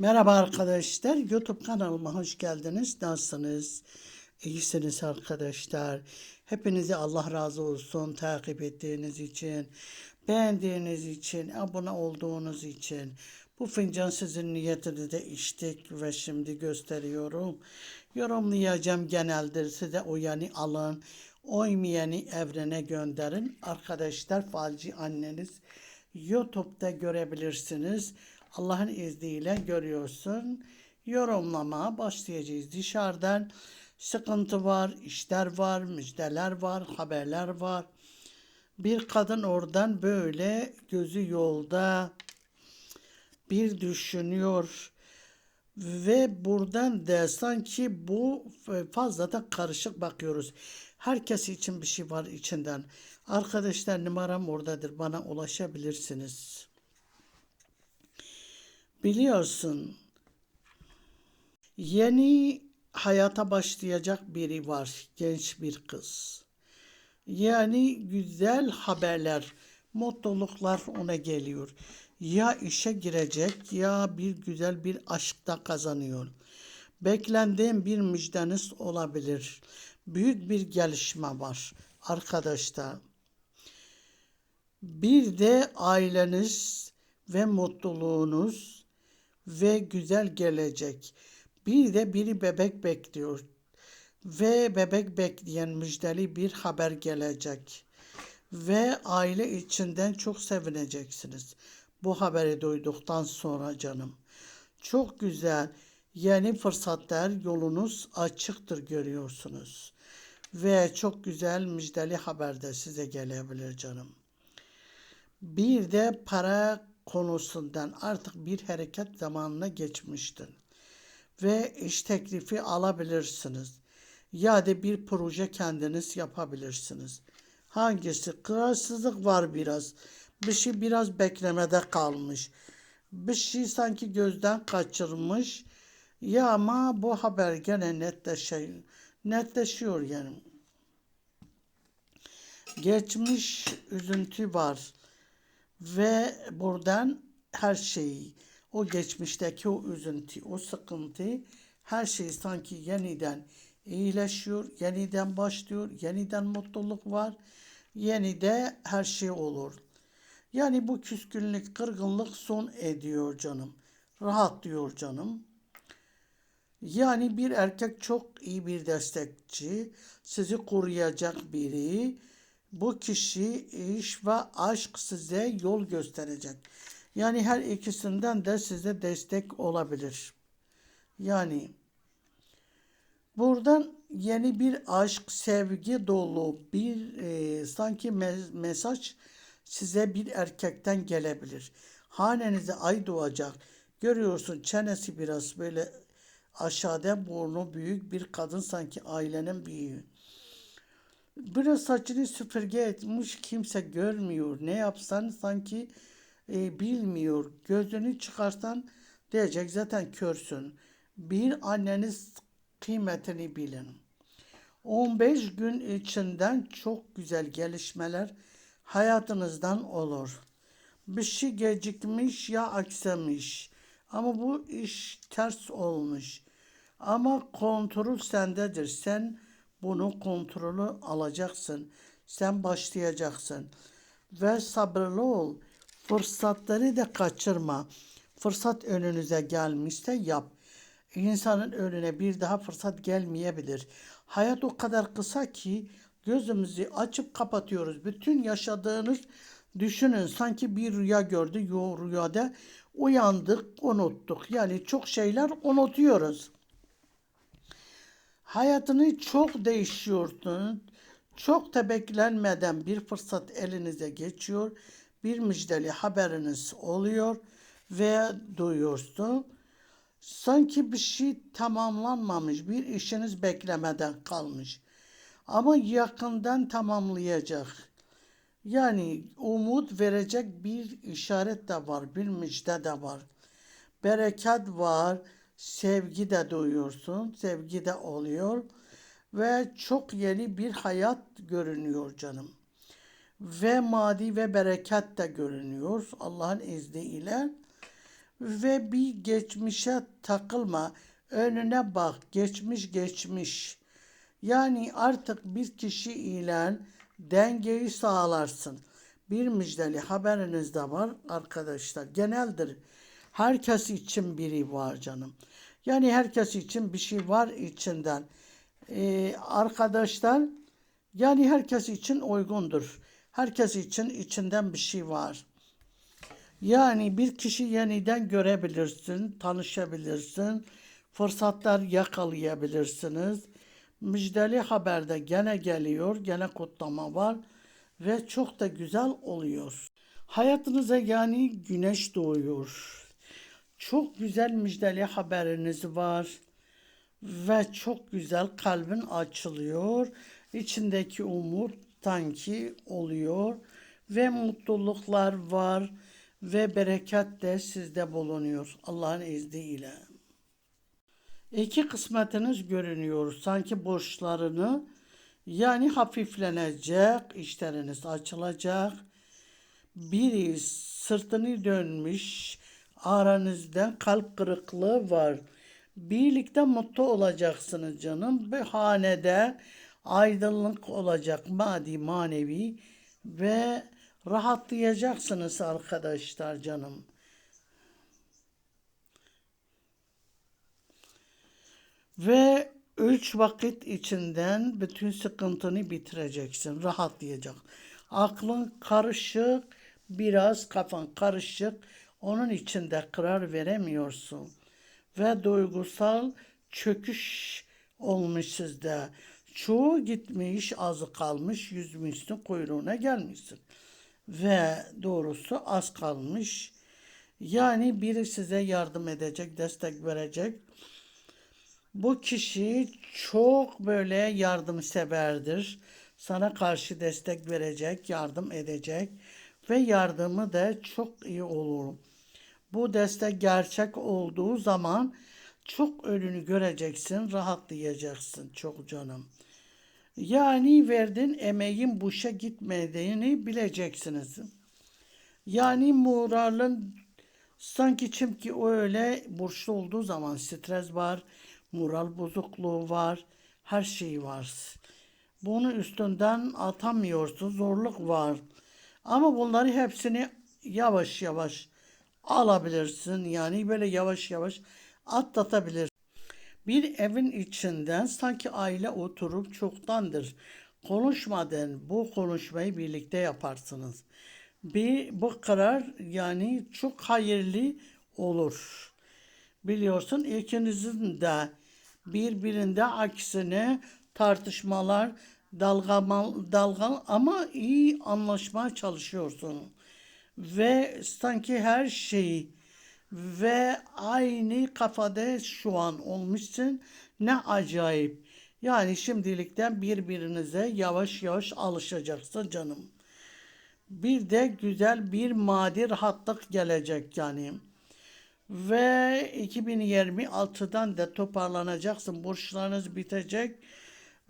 Merhaba arkadaşlar. YouTube kanalıma hoş geldiniz. Nasılsınız? İyisiniz arkadaşlar. Hepinize Allah razı olsun takip ettiğiniz için, beğendiğiniz için, abone olduğunuz için. Bu fincan sizin niyetini de içtik ve şimdi gösteriyorum. Yorumlayacağım geneldir. Size uyanı alın. Oymayanı evrene gönderin. Arkadaşlar falci anneniz YouTube'da görebilirsiniz. Allah'ın izniyle görüyorsun. Yorumlamaya başlayacağız. Dışarıdan sıkıntı var, işler var, müjdeler var, haberler var. Bir kadın oradan böyle gözü yolda bir düşünüyor ve buradan da sanki bu fazla da karışık bakıyoruz. Herkes için bir şey var içinden. Arkadaşlar numaram oradadır. Bana ulaşabilirsiniz. Biliyorsun yeni hayata başlayacak biri var. Genç bir kız. Yani güzel haberler, mutluluklar ona geliyor. Ya işe girecek ya bir güzel bir aşkta kazanıyor. Beklendiğim bir müjdeniz olabilir. Büyük bir gelişme var arkadaşlar. Bir de aileniz ve mutluluğunuz ve güzel gelecek. Bir de biri bebek bekliyor ve bebek bekleyen müjdeli bir haber gelecek. Ve aile içinden çok sevineceksiniz. Bu haberi duyduktan sonra canım. Çok güzel yeni fırsatlar yolunuz açıktır görüyorsunuz. Ve çok güzel müjdeli haber de size gelebilir canım. Bir de para konusundan artık bir hareket zamanına geçmiştir. Ve iş teklifi alabilirsiniz. Ya da bir proje kendiniz yapabilirsiniz. Hangisi? Kararsızlık var biraz. Bir şey biraz beklemede kalmış. Bir şey sanki gözden kaçırmış. Ya ama bu haber gene netleşiyor. Netleşiyor yani. Geçmiş üzüntü var ve buradan her şeyi, o geçmişteki o üzüntü, o sıkıntı, her şey sanki yeniden iyileşiyor, yeniden başlıyor, yeniden mutluluk var, yenide her şey olur. Yani bu küskünlük, kırgınlık son ediyor canım. Rahat diyor canım. Yani bir erkek çok iyi bir destekçi, sizi koruyacak biri, bu kişi iş ve aşk size yol gösterecek. Yani her ikisinden de size destek olabilir. Yani buradan yeni bir aşk, sevgi dolu bir e, sanki me- mesaj size bir erkekten gelebilir. Hanenize ay doğacak. Görüyorsun çenesi biraz böyle aşağıda burnu büyük bir kadın sanki ailenin büyüğü. Biraz saçını süpürge etmiş kimse görmüyor. Ne yapsan sanki e, bilmiyor. Gözünü çıkarsan diyecek zaten körsün. Bir anneniz kıymetini bilin. 15 gün içinden çok güzel gelişmeler hayatınızdan olur. Bir şey gecikmiş ya aksamış. Ama bu iş ters olmuş. Ama kontrol sendedir. Sen bunu kontrolü alacaksın. Sen başlayacaksın. Ve sabırlı ol. Fırsatları da kaçırma. Fırsat önünüze gelmişse yap. İnsanın önüne bir daha fırsat gelmeyebilir. Hayat o kadar kısa ki gözümüzü açıp kapatıyoruz. Bütün yaşadığınız düşünün sanki bir rüya gördü. Yo rüyada uyandık, unuttuk. Yani çok şeyler unutuyoruz. Hayatını çok değişiyorsun. Çok da beklenmeden bir fırsat elinize geçiyor. Bir müjdeli haberiniz oluyor ve duyuyorsun. Sanki bir şey tamamlanmamış, bir işiniz beklemeden kalmış. Ama yakından tamamlayacak. Yani umut verecek bir işaret de var, bir müjde de var. Bereket var, sevgi de duyuyorsun, sevgi de oluyor ve çok yeni bir hayat görünüyor canım. Ve maddi ve bereket de görünüyor Allah'ın izniyle. ve bir geçmişe takılma. Önüne bak. Geçmiş geçmiş. Yani artık bir kişi ile dengeyi sağlarsın. Bir müjdeli haberiniz de var arkadaşlar. Geneldir. Herkes için biri var canım. Yani herkes için bir şey var içinden. Ee, arkadaşlar yani herkes için uygundur. Herkes için içinden bir şey var. Yani bir kişi yeniden görebilirsin, tanışabilirsin, fırsatlar yakalayabilirsiniz. Müjdeli haberde gene geliyor, gene kutlama var ve çok da güzel oluyor. Hayatınıza yani güneş doğuyor. Çok güzel müjdeli haberiniz var ve çok güzel kalbin açılıyor. İçindeki umut sanki oluyor ve mutluluklar var ve bereket de sizde bulunuyor Allah'ın izniyle. İki kısmetiniz görünüyor. Sanki borçlarını yani hafiflenecek, işleriniz açılacak. Biri sırtını dönmüş, aranızda kalp kırıklığı var. Birlikte mutlu olacaksınız canım. Bir hanede aydınlık olacak maddi manevi ve rahatlayacaksınız arkadaşlar canım. Ve üç vakit içinden bütün sıkıntını bitireceksin. Rahatlayacak. Aklın karışık, biraz kafan karışık. Onun içinde karar veremiyorsun. Ve duygusal çöküş olmuş sizde. Çoğu gitmiş, azı kalmış, yüzmüşsün, kuyruğuna gelmişsin. Ve doğrusu az kalmış. Yani biri size yardım edecek, destek verecek. Bu kişi çok böyle yardımseverdir. Sana karşı destek verecek, yardım edecek ve yardımı da çok iyi olur. Bu destek gerçek olduğu zaman çok önünü göreceksin, rahatlayacaksın çok canım. Yani verdiğin emeğin boşa gitmediğini bileceksiniz. Yani moralin sanki çünkü öyle burçlu olduğu zaman stres var, moral bozukluğu var, her şey var. Bunu üstünden atamıyorsun, zorluk var. Ama bunları hepsini yavaş yavaş alabilirsin. Yani böyle yavaş yavaş atlatabilirsin. Bir evin içinden sanki aile oturup çoktandır konuşmadan bu konuşmayı birlikte yaparsınız. Bir bu karar yani çok hayırlı olur. Biliyorsun ikinizin de birbirinde aksine tartışmalar dalgamal dalgal ama iyi anlaşmaya çalışıyorsun. Ve sanki her şey ve aynı kafada şu an olmuşsun. Ne acayip. Yani şimdilikten birbirinize yavaş yavaş alışacaksın canım. Bir de güzel bir maddi rahatlık gelecek yani. Ve 2026'dan da toparlanacaksın. Borçlarınız bitecek.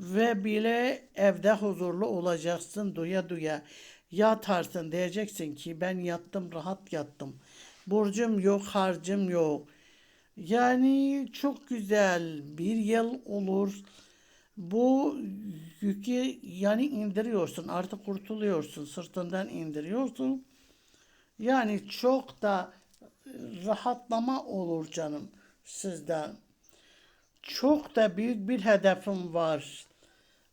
Ve bile evde huzurlu olacaksın duya duya. Yatarsın diyeceksin ki ben yattım rahat yattım. Borcum yok harcım yok. Yani çok güzel bir yıl olur. Bu yükü yani indiriyorsun artık kurtuluyorsun sırtından indiriyorsun. Yani çok da rahatlama olur canım sizden. Çok da büyük bir hedefim var.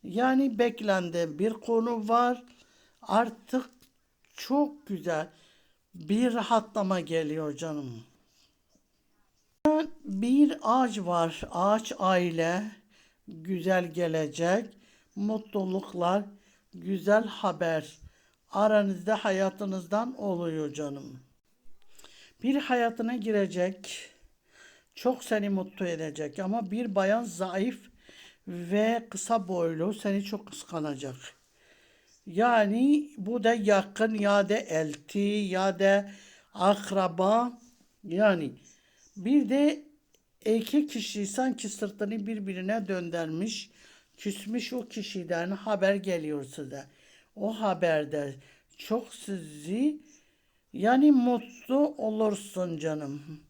Yani beklendiğim bir konu var. Artık çok güzel bir rahatlama geliyor canım. Bir ağaç var. Ağaç aile. Güzel gelecek. Mutluluklar. Güzel haber. Aranızda hayatınızdan oluyor canım. Bir hayatına girecek. Çok seni mutlu edecek ama bir bayan zayıf ve kısa boylu seni çok kıskanacak. Yani bu da yakın ya da elti ya da akraba yani bir de iki kişi sanki sırtını birbirine döndürmüş, küsmüş o kişiden haber geliyor size. O haberde çok sizi yani mutlu olursun canım.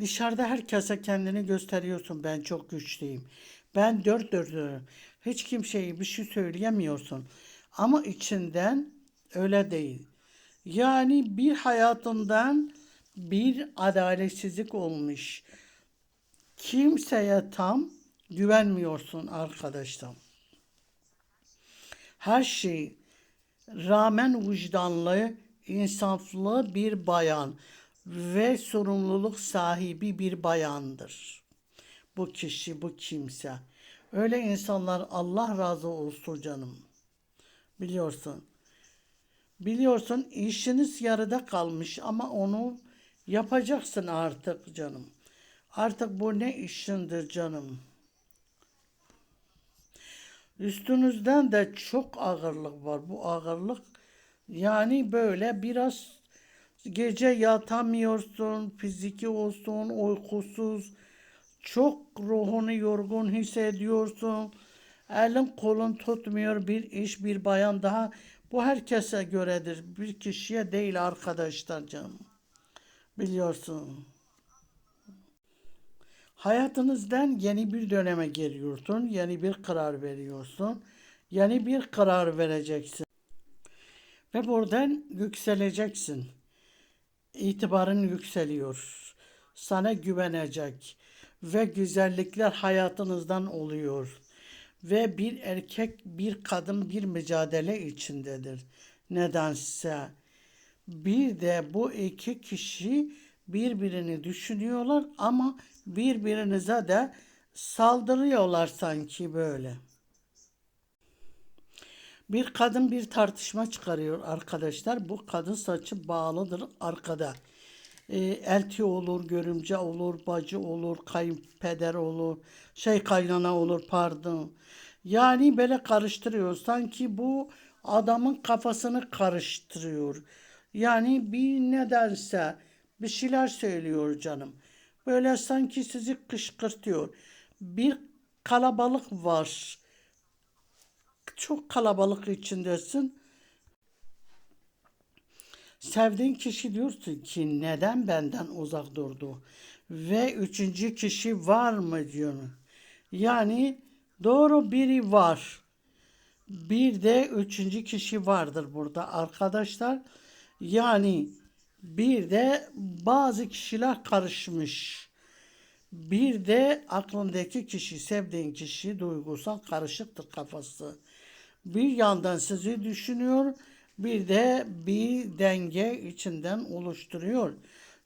Dışarıda herkese kendini gösteriyorsun. Ben çok güçlüyüm. Ben dört dörtlüğüm. Hiç kimseye bir şey söyleyemiyorsun. Ama içinden öyle değil. Yani bir hayatından bir adaletsizlik olmuş. Kimseye tam güvenmiyorsun arkadaşlar. Her şey rağmen vicdanlı, insaflı bir bayan ve sorumluluk sahibi bir bayandır. Bu kişi, bu kimse. Öyle insanlar Allah razı olsun canım. Biliyorsun. Biliyorsun işiniz yarıda kalmış ama onu yapacaksın artık canım. Artık bu ne işindir canım. Üstünüzden de çok ağırlık var. Bu ağırlık yani böyle biraz gece yatamıyorsun, fiziki olsun, uykusuz, çok ruhunu yorgun hissediyorsun. Elin kolun tutmuyor bir iş bir bayan daha. Bu herkese göredir. Bir kişiye değil arkadaşlar canım. Biliyorsun. Hayatınızdan yeni bir döneme giriyorsun. Yeni bir karar veriyorsun. Yeni bir karar vereceksin. Ve buradan yükseleceksin. İtibarın yükseliyor. Sana güvenecek. Ve güzellikler hayatınızdan oluyor. Ve bir erkek, bir kadın bir mücadele içindedir. Nedense. Bir de bu iki kişi birbirini düşünüyorlar ama birbirinize de saldırıyorlar sanki böyle. Bir kadın bir tartışma çıkarıyor arkadaşlar. Bu kadın saçı bağlıdır arkada. E, elti olur, görümce olur, bacı olur, kayınpeder olur, şey kaynana olur pardon. Yani böyle karıştırıyor. Sanki bu adamın kafasını karıştırıyor. Yani bir nedense bir şeyler söylüyor canım. Böyle sanki sizi kışkırtıyor. Bir kalabalık var. Çok kalabalık içindesin. Sevdiğin kişi diyorsun ki neden benden uzak durdu? Ve üçüncü kişi var mı diyor. Yani doğru biri var. Bir de üçüncü kişi vardır burada arkadaşlar. Yani bir de bazı kişiler karışmış. Bir de aklındaki kişi, sevdiğin kişi duygusal karışıktır kafası. Bir yandan sizi düşünüyor, bir de bir denge içinden oluşturuyor.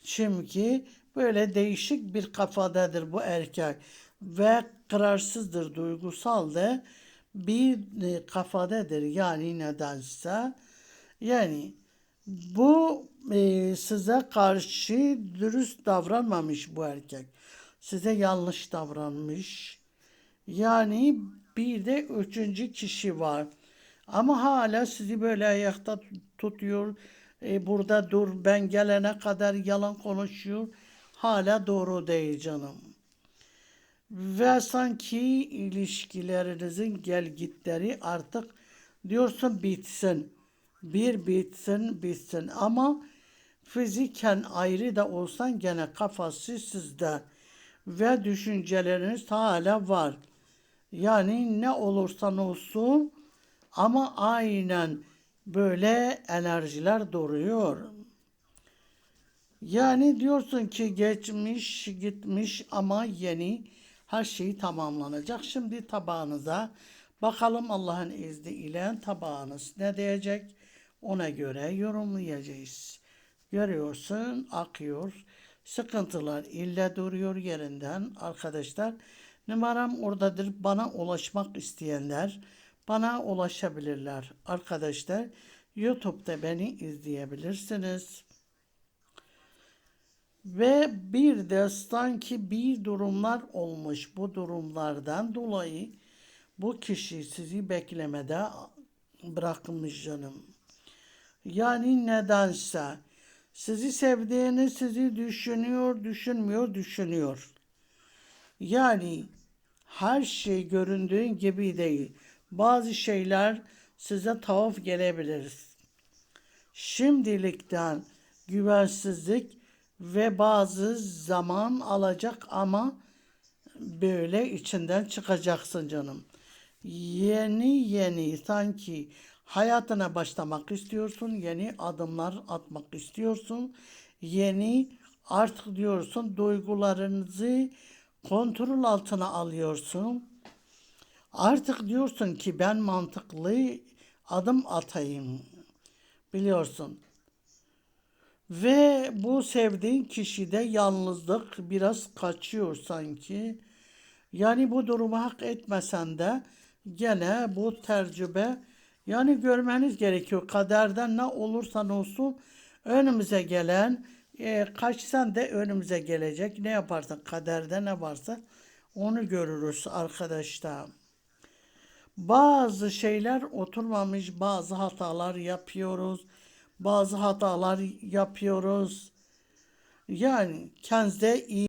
Çünkü böyle değişik bir kafadadır bu erkek ve kararsızdır, duygusal da bir e, kafadadır yani nedense. Yani bu e, size karşı dürüst davranmamış bu erkek. Size yanlış davranmış. Yani bir de üçüncü kişi var. Ama hala sizi böyle ayakta tutuyor. E, burada dur ben gelene kadar yalan konuşuyor. Hala doğru değil canım. Ve sanki ilişkilerinizin gelgitleri artık diyorsun bitsin. Bir bitsin bitsin ama fiziken ayrı da olsan gene kafası sizde ve düşünceleriniz hala var. Yani ne olursan olsun ama aynen böyle enerjiler duruyor. Yani diyorsun ki geçmiş gitmiş ama yeni her şey tamamlanacak. Şimdi tabağınıza bakalım Allah'ın izniyle tabağınız ne diyecek ona göre yorumlayacağız. Görüyorsun akıyor. Sıkıntılar ille duruyor yerinden arkadaşlar. Numaram oradadır. Bana ulaşmak isteyenler bana ulaşabilirler. Arkadaşlar YouTube'da beni izleyebilirsiniz. Ve bir de sanki bir durumlar olmuş. Bu durumlardan dolayı bu kişi sizi beklemede bırakmış canım. Yani nedense sizi sevdiğini sizi düşünüyor, düşünmüyor, düşünüyor. Yani her şey göründüğün gibi değil. Bazı şeyler size tuhaf gelebilir. Şimdilikten güvensizlik ve bazı zaman alacak ama böyle içinden çıkacaksın canım. Yeni yeni sanki hayatına başlamak istiyorsun, yeni adımlar atmak istiyorsun. Yeni artık diyorsun duygularınızı kontrol altına alıyorsun. Artık diyorsun ki ben mantıklı adım atayım. Biliyorsun. Ve bu sevdiğin kişide yalnızlık biraz kaçıyor sanki. Yani bu durumu hak etmesen de gene bu tecrübe yani görmeniz gerekiyor. Kaderden ne olursan olsun önümüze gelen e, kaçsan da önümüze gelecek. Ne yaparsan kaderde ne varsa onu görürüz arkadaşlar. Bazı şeyler oturmamış, bazı hatalar yapıyoruz. Bazı hatalar yapıyoruz. Yani kendinize iyi